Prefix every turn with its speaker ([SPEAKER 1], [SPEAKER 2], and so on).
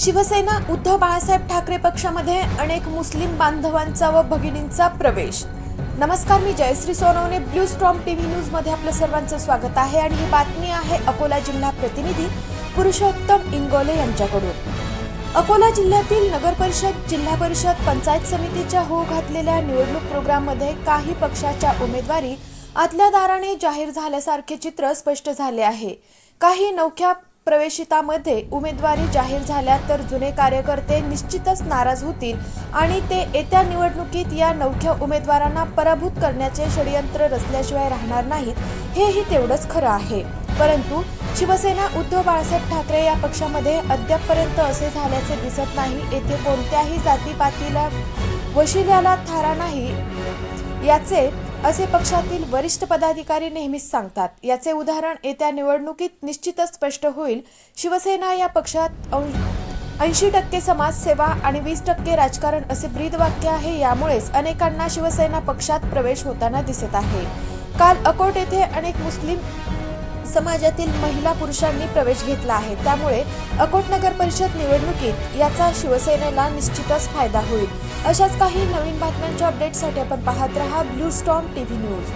[SPEAKER 1] शिवसेना उद्धव बाळासाहेब ठाकरे पक्षामध्ये अनेक मुस्लिम बांधवांचा व भगिनींचा प्रवेश. नमस्कार मी Jayashree Sonawane blue storm TV न्यूजमध्ये आपलं सर्वांचं स्वागत आहे आणि ही बातमी आहे अकोला जिल्हा प्रतिनिधी पुरुषोत्तम इंगोले यांच्याकडून. अकोला जिल्ह्यातील नगर परिषद जिल्हा परिषद पंचायत समितीच्या हो घातलेल्या निवडणूक प्रोग्राममध्ये काही पक्षाच्या उमेदवारी आतल्या दाराने जाहीर झाल्यासारखे चित्र स्पष्ट झाले आहे. काही नवख्या प्रवेशितामध्ये उमेदवारी जाहीर झाल्या तर जुने कार्यकर्ते निश्चितच नाराज होतील आणि ते येत्या निवडणुकीत या नवख्या उमेदवारांना पराभूत करण्याचे षडयंत्र रचल्याशिवाय राहणार नाहीत हेही तेवढंच खरं आहे. परंतु शिवसेना उद्धव बाळासाहेब ठाकरे या पक्षामध्ये अद्यापपर्यंत असे झाल्याचे दिसत नाही येथे कोणत्याही जातीपातीला वशिल्याला थारा नाही याचे असे पक्षातील वरिष्ठ पदाधिकारी नेहमीच सांगतात. याचे उदाहरण येत्या निवडणुकीत निश्चितच स्पष्ट होईल. शिवसेना या पक्षात ऐंशी टक्के समाजसेवा आणि वीस टक्के राजकारण असे ब्रीद वाक्य आहे. यामुळेच अनेकांना शिवसेना पक्षात प्रवेश होताना दिसत आहे. काल अकोट येथे अनेक मुस्लिम समाजातील महिला पुरुषांनी प्रवेश घेतला आहे. त्यामुळे अकोट नगर परिषद निवडणुकीत याचा शिवसेनेला निश्चितच फायदा होईल. अशाच काही नवीन बातम्यांच्या अपडेटसाठी आपण पाहत रहा ब्लू स्टॉम टीव्ही न्यूज